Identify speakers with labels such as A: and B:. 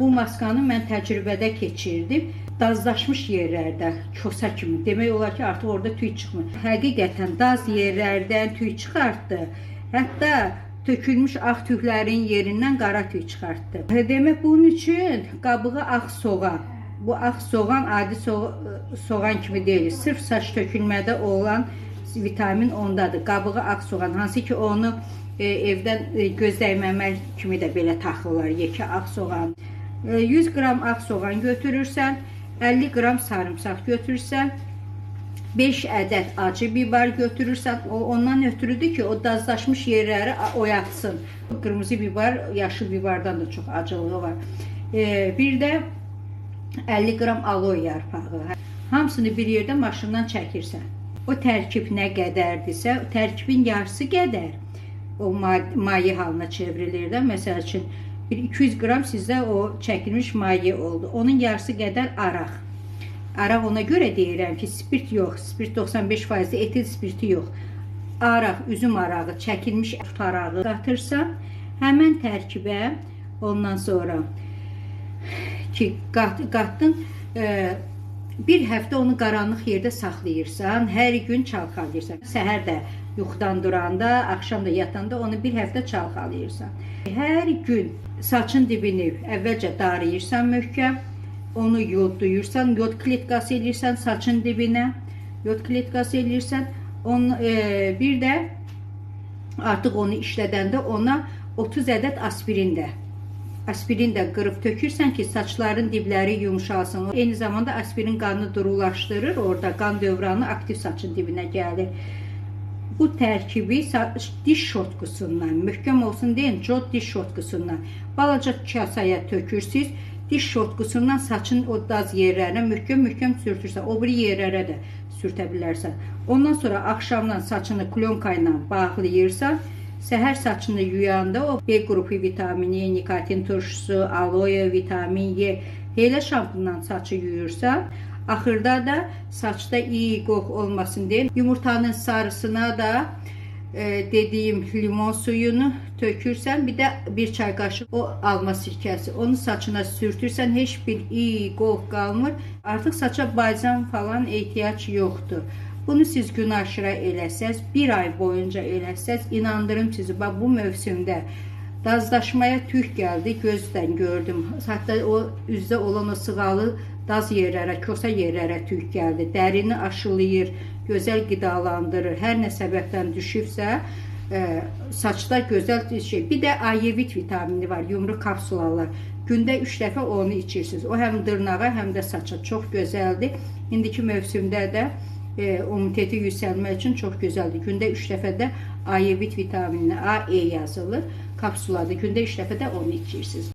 A: Bu maskanı mən təcrübədə keçirdim. Dazlaşmış yerlərdə kosa kimi demək olar ki, artıq orada tüy çıxmır. Həqiqətən daz yerlərdən tüy çıxartdı. Hətta tökülmüş ağ tüklərin yerindən qara tüy çıxartdı. Demək bunun üçün qabığı ağ soğan. Bu ağ soğan adi so soğan kimi deyil. Sırf saç tökülmədə olan vitamin ondadır. Qabığı ağ soğan hansı ki onu e, evdən e, göz dəyməmək kimi də belə taxırlar. Yekə ağ soğan. E, 100 qram ağ soğan götürürsən, 50 qram sarımsaq götürürsən, 5 ədəd acı biber götürürsən, o ondan ötürüdür ki, o dazlaşmış yerləri oyatsın. Qırmızı biber, yaşıl biberdən də çox acılığı var. E, bir də 50 qram aloe yarpağı. Hamısını bir yerdə maşından çəkirsən. O tərkib nə qədərdirsə, tərkibin yarısı qədər o ma- maye halına çevrilir də. Məsəl üçün bir 200 qram sizdə o çəkilmiş maye oldu. Onun yarısı qədər araq. Araq ona görə deyirəm ki, spirt yox, spirt 95%, etil spirti yox. Araq, üzüm arağı, çəkilmiş tut arağı qatırsan, həmin tərkibə ondan sonra ki qat, qatdın e, bir həftə onu qaranlıq yerdə saxlayırsan, hər gün çalxalayırsan. Səhər də yuxudan duranda, axşam da yatanda onu bir həftə çalxalayırsan. Hər gün saçın dibini əvvəlcə darayırsan möhkəm, onu yodlayırsan, yod klitkası eləyirsən saçın dibinə, yod klitkası eləyirsən. On e, bir də artıq onu işlədəndə ona 30 ədəd aspirin də aspirin də qırıb tökürsən ki, saçların dibləri yumşalsın. Eyni zamanda aspirin qanı durulaşdırır, orada qan dövranı aktiv saçın dibinə gəlir. Bu tərkibi diş şotkusundan, möhkəm olsun deyin, cod diş şotkusundan balaca kasaya tökürsüz. Diş şotkusundan saçın o daz yerlərinə möhkəm-möhkəm sürtürsən, o biri yerlərə də sürtə bilərsən. Ondan sonra axşamdan saçını klonka ilə bağlayırsan, Səhər saçını yuyanda o B qrupu vitamini, nikotin turşusu, aloe, vitamin Y elə şampunla saçı yuyursan, axırda da saçda iyi qox olmasın deyə yumurtanın sarısına da e, dediyim limon suyunu tökürsən, bir də bir çay qaşıq o alma sirkəsi. Onu saçına sürtürsən, heç bir iyi qox qalmır. Artıq saça balzam falan ehtiyac yoxdur. Bunu siz gün aşırı eləsəz, bir ay boyunca eləsəz, inandırım sizi, bax bu mövsümdə dazlaşmaya tük gəldi, gözdən gördüm. Hətta o üzdə olan o sığalı daz yerlərə, kosa yerlərə tük gəldi. Dərini aşılayır, gözəl qidalandırır. Hər nə səbəbdən düşübsə, e, saçda gözəl şey. Bir də ayevit vitamini var, yumru kapsulalar. Gündə 3 dəfə onu içirsiniz. O həm dırnağa, həm də saça çox gözəldir. İndiki mövsümdə də e, immuniteti yüksəlmək üçün çox gözəldir. Gündə 3 dəfə də ayevit vitaminini A, E yazılır. Kapsuladır. Gündə 3 dəfə də onu içirsiniz.